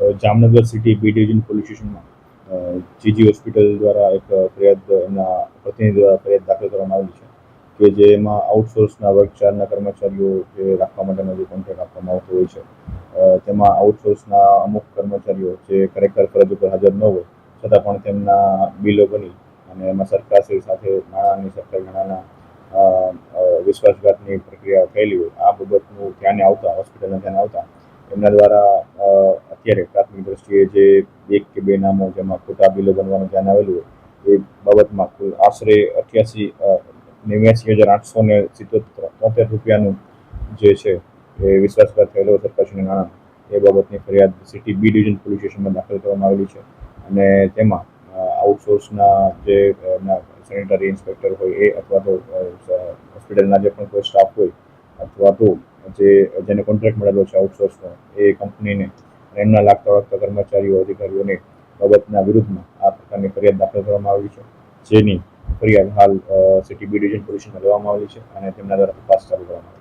Jamnagar city B division police સ્ટેશનમાં GG hospital દ્વારા એક ફરિયાદ એમના પ્રતિનિધિ દ્વારા ફરિયાદ દાખલ કરવામાં આવી છે કે જેમાં આઉટસોર્સના વર્ગ ચારના કર્મચારીઓ જે રાખવા માટેનો જે કોન્ટ્રાક્ટ આપવામાં આવતો હોય છે તેમાં આઉટસોર્સના અમુક કર્મચારીઓ જે ખરેખર ફરજ ઉપર હાજર ન હોય, છતાં પણ તેમના બિલો બની અને એમાં સરકારશ્રી સાથે નાણાંની સરકારી નાણાંના વિશ્વાસઘાતની પ્રક્રિયા થયેલી હોય, આ બાબતનું ધ્યાને આવતા હોસ્પિટલના ધ્યાને આવતા એમના દ્વારા અત્યારે પ્રાથમિક દ્રષ્ટિએ જે એક કે બે નામો જેમાં ખોટા બિલો બનવાનું ધ્યાન આવેલું હોય, એ બાબતમાં કુલ આશરે અઠ્યાસી નેવ્યાસી હજાર આઠસો ને સિત્તોતેર તોતેર રૂપિયાનું જે છે એ વિશ્વાસઘાત થયેલો સરકારશ્રીના નાણાં એ બાબતની ફરિયાદ સિટી બી ડિવિઝન પોલીસ સ્ટેશનમાં દાખલ કરવામાં આવેલી છે અને તેમાં આઉટસોર્સના જે સેનિટરી ઇન્સ્પેક્ટર હોય એ અથવા તો હોસ્પિટલના જે પણ કોઈ સ્ટાફ હોય અથવા તો જે, જેને કોન્ટ્રાક્ટ મળેલો છે આઉટસોર્સનો, એ કંપનીને એમના લાગતા વળગતા કર્મચારીઓ, અધિકારીઓને બાબતના વિરુદ્ધમાં આ પ્રકારની ફરિયાદ દાખલ કરવામાં આવી છે, જેની ફરિયાદ હાલ સિટી બી ડિવિઝન પોલીસમાં લેવામાં આવેલી છે અને તેમના દ્વારા તપાસ ચાલુ કરવામાં આવી છે.